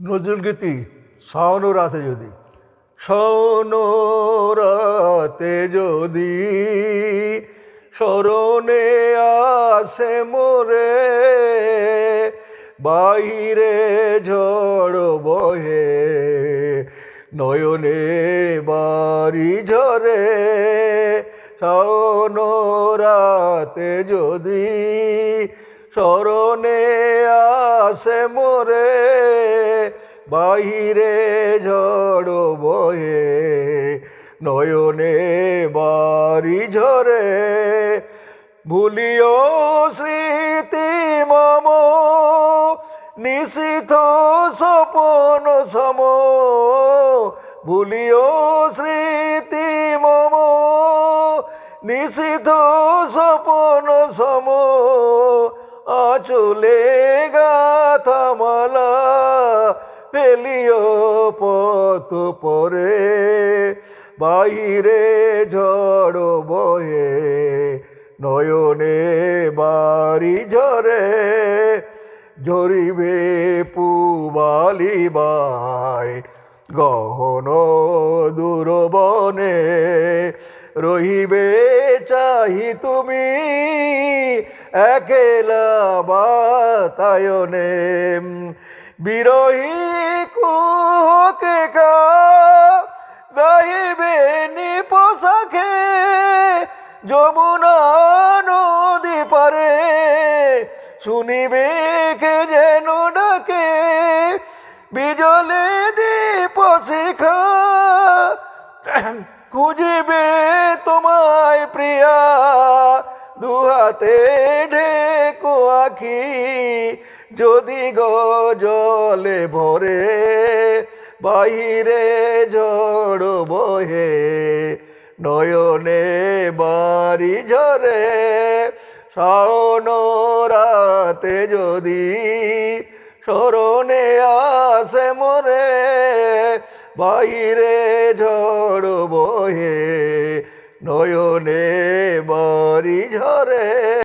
নজরুল গীতি শাওন রাতে যদি। শাওন রাতে যদি স্মরণে আসে মোরে বাইরে ঝড় বহে, নয়নে বাড়ি ঝরে। শাওন রাতে যদি স্মরণে আসে মোরে বাহিরে ঝড় বহে নয়নে বাড়ি ঝরে। ভুলিও স্মৃতি মম, নিশিথ সপন সম। ভুলিও স্মৃতি মম, নিশিথ সপন সম। আচলে গাথামালা পেলিও পথ পরে বাইরে ঝড় বয়ে, নয়নে বাড়ি ঝরে ঝরিবে পুবালি বাই, গহন দূরবনে, রহিবে চাহি তুমি একেলা বাতায়নে। বিরহী কুহকে কা গাইবে নিপোষাখে যমুনা নদী পারে, শুনিবে কে যেন ডাকে, বিজলে দীপ শিখা। খুঁজিবে তোমায় প্রিয়া, দুহাতে ঢেকো আখি যদি গো জলে ভরে বাহিরে ঝড় বহে, নয়নে বাড়ি ঝরে, শাওন রাতে যদি স্মরণে আসে মরে বাইরে ঝড় বহে, নয়নে বাড়ি ঝরে